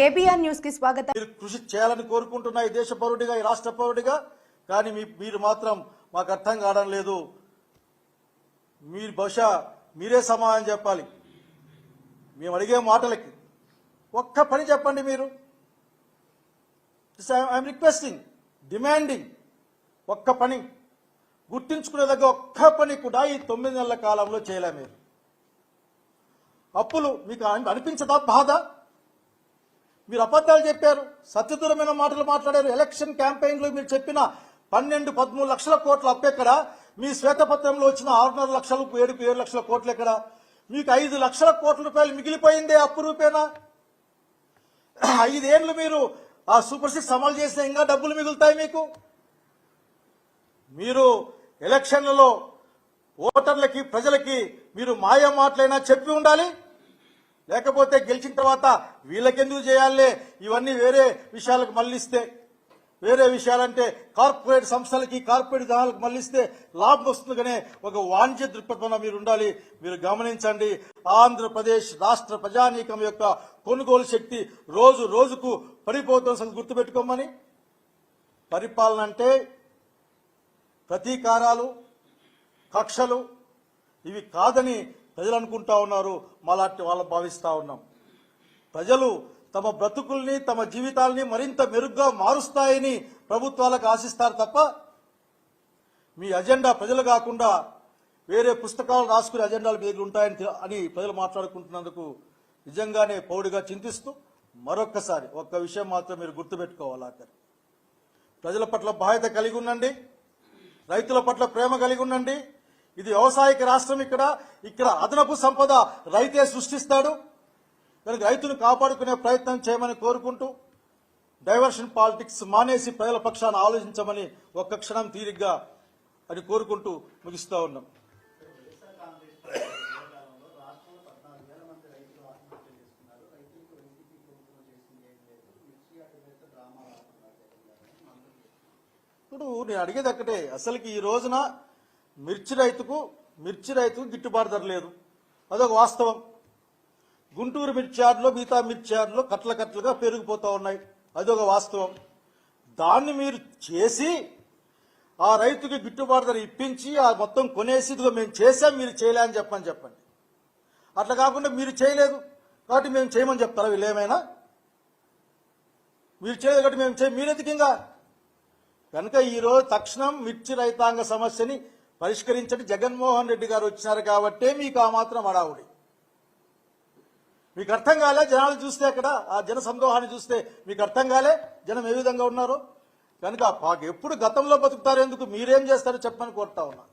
KBR న్యూస్కి స్వాగతం. మీరు కృషి చేయాలని కోరుకుంటున్నా ఈ దేశ పౌరుడిగా ఈ రాష్ట్ర పౌరుడిగా కానీ మీ మీరు మాత్రం మాకు అర్థం కావడం లేదు. మీరు బహుశా మీరే సమాధానం చెప్పాలి. మేము అడిగే మాటలకి. ఒక్క పని చెప్పండి మీరు. ఐఎమ్ రిక్వెస్టింగ్ డిమాండింగ్ ఒక్క పని. గుర్తించుకునే దగ్గర ఒక్క పని కూడా ఈ తొమ్మిది నెలల కాలంలో చేయలే మీరు. అప్పులు మీకు అనిపించదా? బాధ? మీరు అబద్ధాలు చెప్పారు సత్యదూరమైన మాటలు మాట్లాడారు ఎలక్షన్ క్యాంపెయిన్లో మీరు చెప్పిన పన్నెండు పదమూడు లక్షల కోట్ల అప్పెక్కడ మీ శ్వేతపత్రంలో వచ్చిన ఆరున్నర లక్షలు ఏడు ఏడు లక్షల కోట్లు ఎక్కడ? మీకు ఐదు లక్షల కోట్ల రూపాయలు మిగిలిపోయిందే అప్పు రూపేనా? ఐదేళ్ళు మీరు ఆ సూపర్ సిక్స్ అమలు చేసిన ఇంకా డబ్బులు మిగులుతాయి మీకు? మీరు ఎలక్షన్లలో ఓటర్లకి ప్రజలకి మీరు మాయ మాటలైనా చెప్పి ఉండాలి? లేకపోతే గెలిచిన తర్వాత వీళ్ళకెందుకు చేయాలే? ఇవన్నీ వేరే విషయాలకు మళ్ళిస్తే వేరే విషయాలంటే కార్పొరేట్ సంస్థలకి కార్పొరేట్ జనాలకు మళ్ళిస్తే లాభం వస్తుంది కానీ ఒక వాణిజ్య దృక్పథంలో మీరు ఉండాలి. మీరు గమనించండి. ఆంధ్రప్రదేశ్ రాష్ట్ర ప్రజానీకం యొక్క కొనుగోలు శక్తి రోజు రోజుకు పడిపోతున్న సంగతి గుర్తుపెట్టుకోమని. పరిపాలన అంటే ప్రతీకారాలు కక్షలు ఇవి కాదని ప్రజలు అనుకుంటా ఉన్నారు మాలాంటి వాళ్ళు భావిస్తూ ఉన్నాం. ప్రజలు తమ బ్రతుకుల్ని తమ జీవితాల్ని మరింత మెరుగ్గా మారుస్తాయని ప్రభుత్వాలకు ఆశిస్తారు తప్ప మీ అజెండా ప్రజలు కాకుండా వేరే పుస్తకాలు రాసుకునే అజెండాలు మీ దగ్గర ఉంటాయని అని ప్రజలు మాట్లాడుకుంటున్నందుకు నిజంగానే పౌడిగా చింతిస్తూ మరొక్కసారి ఒక్క విషయం మాత్రం మీరు గుర్తుపెట్టుకోవాలి ఆఖరి. ప్రజల పట్ల బాధ్యత కలిగి ఉండండి రైతుల పట్ల ప్రేమ కలిగి ఉండండి ఇది వ్యవసాయక రాష్ట్రం ఇక్కడ. ఇక్కడ అదనపు సంపద రైతే సృష్టిస్తాడు. కనుక రైతును కాపాడుకునే ప్రయత్నం చేయమని కోరుకుంటూ డైవర్షన్ పాలిటిక్స్ మానేసి ప్రజల పక్షాన ఆలోచించమని ఒక్క క్షణం తీరిగ్గా అని కోరుకుంటూ ముగిస్తూ ఉన్నాం. ఇప్పుడు నేను అడిగేది అక్కడే అసలుకి ఈ రోజున మిర్చి రైతుకు మిర్చి రైతుకు గిట్టుబాటు ధర లేదు. అదొక వాస్తవం. గుంటూరు మిర్చి యార్డులో మిగతా మిర్చి యార్డులో కట్ల కట్లుగా పెరిగిపోతూ ఉన్నాయి. అదొక వాస్తవం. దాన్ని మీరు చేసి ఆ రైతుకి గిట్టుబాటు ధర ఇప్పించి ఆ మొత్తం కొనేసి ఇదిగో మేము చేసాం మీరు చేయలే అని చెప్పని చెప్పండి. అట్లా కాకుండా మీరు చేయలేదు కాబట్టి మేము చేయమని చెప్తారా వీళ్ళు ఏమైనా? మీరు చేయలేదు కాబట్టి మేము చేయ. మీరెందుకు ఇంకా కనుక ఈరోజు తక్షణం మిర్చి రైతాంగ సమస్యని పరిష్కరించండి. జగన్మోహన్ రెడ్డి గారు వచ్చినారు కాబట్టే మీకు ఆ మాత్రం అడావుడి. మీకు అర్థం కాలే? జనాలు చూస్తే అక్కడ ఆ జన సందోహాన్ని చూస్తే మీకు అర్థం కాలే? జనం ఏ విధంగా ఉన్నారు? కనుక ఎప్పుడు గతంలో బతుకుతారు ఎందుకు? మీరేం చేస్తారో చెప్పమని కోరుతా ఉన్నా.